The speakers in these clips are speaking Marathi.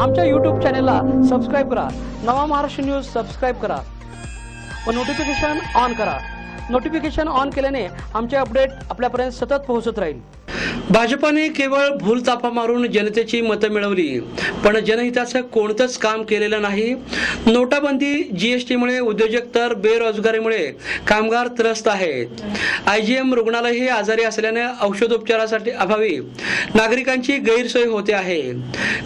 आमच्या यूट्यूब चॅनेलला सबस्क्राईब करा. नवा महाराष्ट्र न्यूज सबस्क्राईब करा. व नोटिफिकेशन ऑन करा. नोटिफिकेशन ऑन केल्याने आमचे अपडेट आपल्यापर्यंत सतत पोहोचत राहील. भाजपाने केवळ भूलतापा मारून जनतेची मतं मिळवली पण जनहिताचं कोणतंच काम केलेलं नाही. नोटाबंदी जीएसटीमुळे उद्योजक तर बेरोजगारीमुळे कामगार त्रस्त आहेत. आयजीएम रुग्णालय हे आजारी असल्याने औषधोपचारासाठी अभावी. नागरिकांची गैरसोय होते आहे.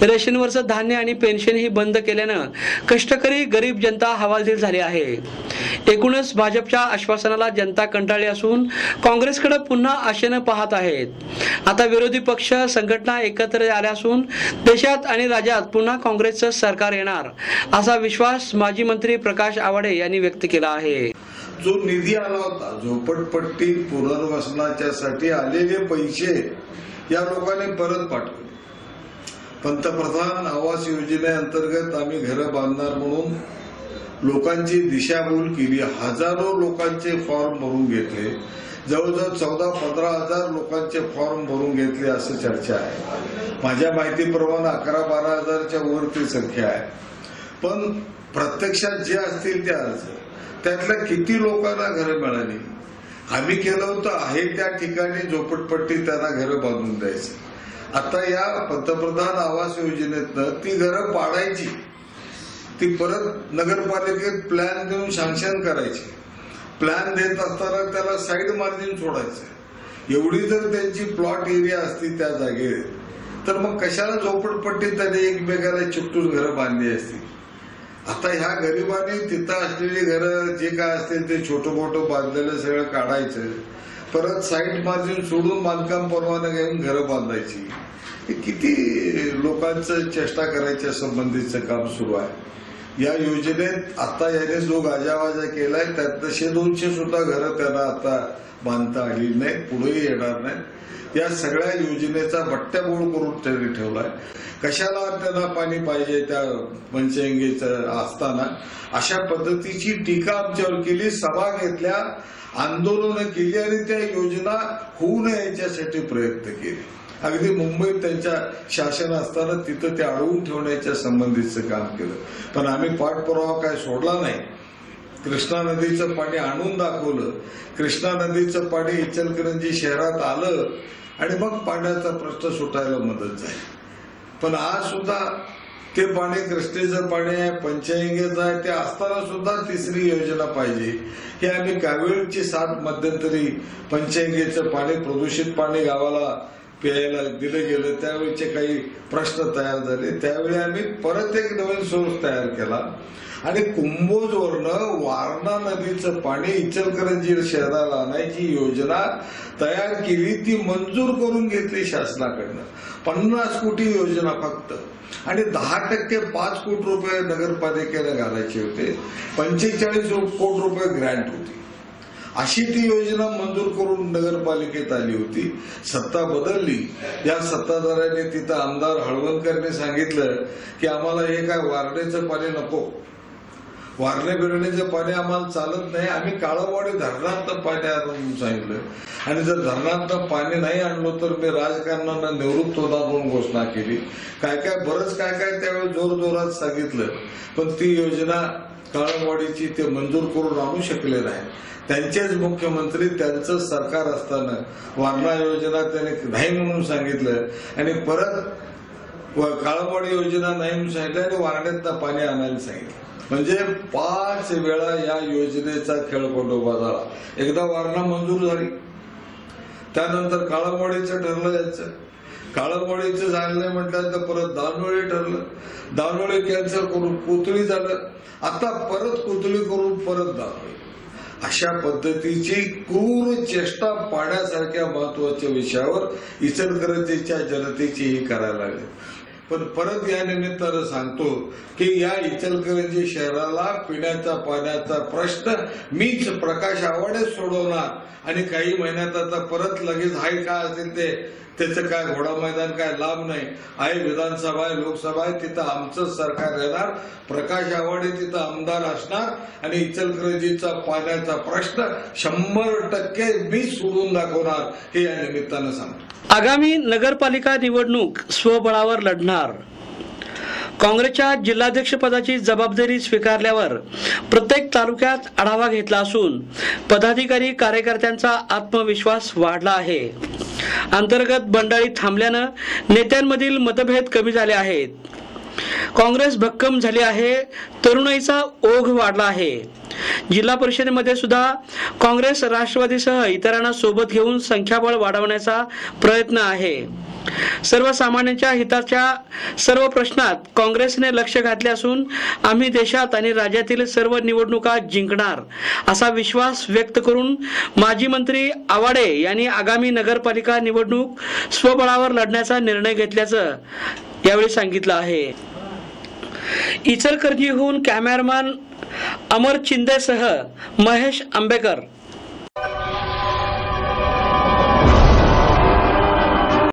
रेशनवरचं धान्य आणि पेन्शन ही बंद केल्यानं कष्टकरी गरीब जनता हवालदिल झाली आहे. एकूणच भाजपच्या आश्वासनाला जनता कंटाळली असून काँग्रेसकडे पुन्हा आशेनं पाहत आहेत. आता विरोधी पक्ष संघटना एकत्र आल्या असून देशात आणि राज्यात पुन्हा काँग्रेसचं सरकार येणार असा विश्वास माजी मंत्री प्रकाश आवाडे यांनी व्यक्त केला आहे. जो निधी आला होता झोपडपट्टी पुनर्वसनाच्या साठी आलेले पैसे या लोकांनी परत पाठवले. पंतप्रधान आवास योजनेअंतर्गत आम्ही घरं बांधणार म्हणून लोकांची दिशाभूल केली. हजारो लोकांचे फॉर्म भरून घेतले. जवळजवळ चौदा पंधरा हजार लोकांचे फॉर्म भरून घेतले असं चर्चा आहे. माझ्या माहितीप्रमाणे अकरा बारा हजारच्या वरती संख्या आहे. पण प्रत्यक्षात जे असतील त्या अर्ज त्यातल्या किती लोकांना घरं मिळाली? आम्ही केलं होतं आहे त्या ठिकाणी झोपटपट्टी त्यांना घरं बांधून द्यायचं. आता या पंतप्रधान आवास योजनेतनं ती घरं पाडायची. ती परत नगरपालिकेत प्लॅन देऊन सँक्शन करायची. प्लॅन देत असताना त्याला साईड मार्जिन सोडायचं एवढी जर त्यांची प्लॉट एरिया असती त्या जागेत तर मग कशाला झोपडपट्टी त्याने एकमेकाला चिपटून घरं बांधली असती? आता ह्या गरिबांनी तिथं असलेली घरं जे काय असतील ते छोटं मोठं बांधलेलं सगळं काढायचं परत साईड मार्जिन सोडून बांधकाम परवाना घेऊन घरं बांधायची. किती लोकांचं चेष्टा करायच्या संबंधीचं काम सुरू आहे. या योजनेत आता याने जो गाजावाजा केलाय त्यात शे दोनशे सुद्धा घरं त्यांना आता बांधता आली नाही पुढेही येणार नाही या सगळ्या योजनेचा बट्ट्याबोळ करून त्यांनी ठेवलाय. कशाला त्यांना पाणी पाहिजे त्या पंचगंगेचं असताना अशा पद्धतीची टीका आमच्यावर केली सभा घेतल्या आंदोलनं केली आणि त्या योजना होऊ नये याच्यासाठी प्रयत्न केले. अगदी मुंबईत त्यांच्या शासन असताना तिथं ते अडवून ठेवण्याच्या संबंधीचं काम केलं. पण आम्ही पाठपुरावा काय सोडला नाही. कृष्णा नदीचं पाणी आणून दाखवलं. कृष्णा नदीचं पाणी इचलकरंजी शहरात आलं आणि मग पाण्याचा प्रश्न सुटायला मदत झाली. पण आज सुद्धा ते पाणी कृष्णेचं पाणी आहे पंचायंगेचं आहे ते असताना सुद्धा तिसरी योजना पाहिजे. हे आम्ही कावेळची सात मध्यंतरी पंचायंगेचं पाणी प्रदूषित पाणी गावाला प्यायला दिलं गेलं त्यावेळेचे काही प्रश्न तयार झाले. त्यावेळी आम्ही परत एक नवीन सोर्स तयार केला. आणि कुंभोजवरनं वारणा नदीचं पाणी इचलकरंजी शहराला आणायची योजना तयार केली. ती मंजूर करून घेतली शासनाकडनं. पन्नास कोटी योजना फक्त. आणि दहा टक्के पाच कोटी रुपये नगरपालिकेला घालायचे होते. पंचेचाळीस कोटी रुपये ग्रँट होती. अशी ती योजना मंजूर करून नगरपालिकेत आली होती. सत्ता बदलली. या सत्ताधाऱ्याने तिथं आमदार हळवणकरने सांगितलं की आम्हाला हे काय वारणेचं पाणी नको. वारणे बिरणेचं पाणी आम्हाला चालत नाही. आम्ही काळावाडी धरणात पाणी आणून सांगितलं. आणि जर धरणांत पाणी नाही आणलं तर मी राजकारणानं निवृत्त होणार म्हणून घोषणा केली. काय काय बरंच काय काय त्यावेळी जोर जोरात सांगितलं. पण ती योजना काळावाडीची ते मंजूर करून आणू शकले नाही. त्यांचेच मुख्यमंत्री त्यांचं सरकार असताना वारणा योजना त्याने नाही म्हणून सांगितलं. आणि परत काळावाडी योजना नाही म्हणून सांगितलं आणि वारण्यातनं पाणी आणायला सांगितलं. म्हणजे पाच वेळा या योजनेचा खेळपटोबा झाला. एकदा वारणा मंजूर झाली. त्यानंतर काळामोडीचं ठरलं याचं. काळामोडीचं झालं म्हटल्यानंतर म्हटलं तर परत दानोळी ठरलं. दानोळी कॅन्सल करून कोथळी झालं. आता परत कोथळी करून परत दानोळी अशा पद्धतीची क्रूर चेष्टा पाण्यासारख्या महत्त्वाच्या विषयावर इचलकरंजीच्या जनतेची ही करायला लागली. पण परत या निमित्तानं सांगतो की या इचलकरंजी शहराला पिण्याचा पाण्याचा प्रश्न मीच प्रकाश आवाडे सोडवणार. आणि काही महिन्यात आता परत लगेच हाय का असेल ते त्याचं काय घोडा मैदान काय लाभ नाही. आहे विधानसभा आहे लोकसभा आहे तिथं आमचं सरकार येणार प्रकाश आवाडे तिथं आमदार असणार आणि इचलकरंजीचा पाण्याचा प्रश्न शंभर टक्के मी सोडून दाखवणार हे या निमित्तानं सांगतो. आगामी नगरपालिका निवडणूक स्वबळावर लढणार. काँग्रेसच्या जिल्हाध्यक्षपदाची जबाबदारी स्वीकारल्यावर प्रत्येक तालुक्यात आढावा घेतला असून पदाधिकारी कार्यकर्त्यांचा आत्मविश्वास वाढला आहे. अंतर्गत बंडाळी थांबल्यानं नेत्यांमधील मतभेद कमी झाले आहेत. काँग्रेस भक्कम झाली आहे तरुणाईचा ओघ वाढला आहे. जिल्हा परिषदेमध्ये सुद्धा काँग्रेस राष्ट्रवादीसह इतरांना सोबत घेऊन संख्याबळ वाढवण्याचा प्रयत्न आहे. सर्वसामान्यांच्या हिताच्या सर्व प्रश्नात काँग्रेसने लक्ष घातले असून आम्ही देशात आणि राज्यातील सर्व निवडणुका जिंकणार असा विश्वास व्यक्त करून माजी मंत्री आवाडे यांनी आगामी नगरपालिका निवडणूक स्वबळावर लढण्याचा निर्णय घेतल्याचं यावेळी सांगितलं आहे. इचलकरंजीहून कॅमेरामॅन अमर चिंदेसह महेश आंबेकर.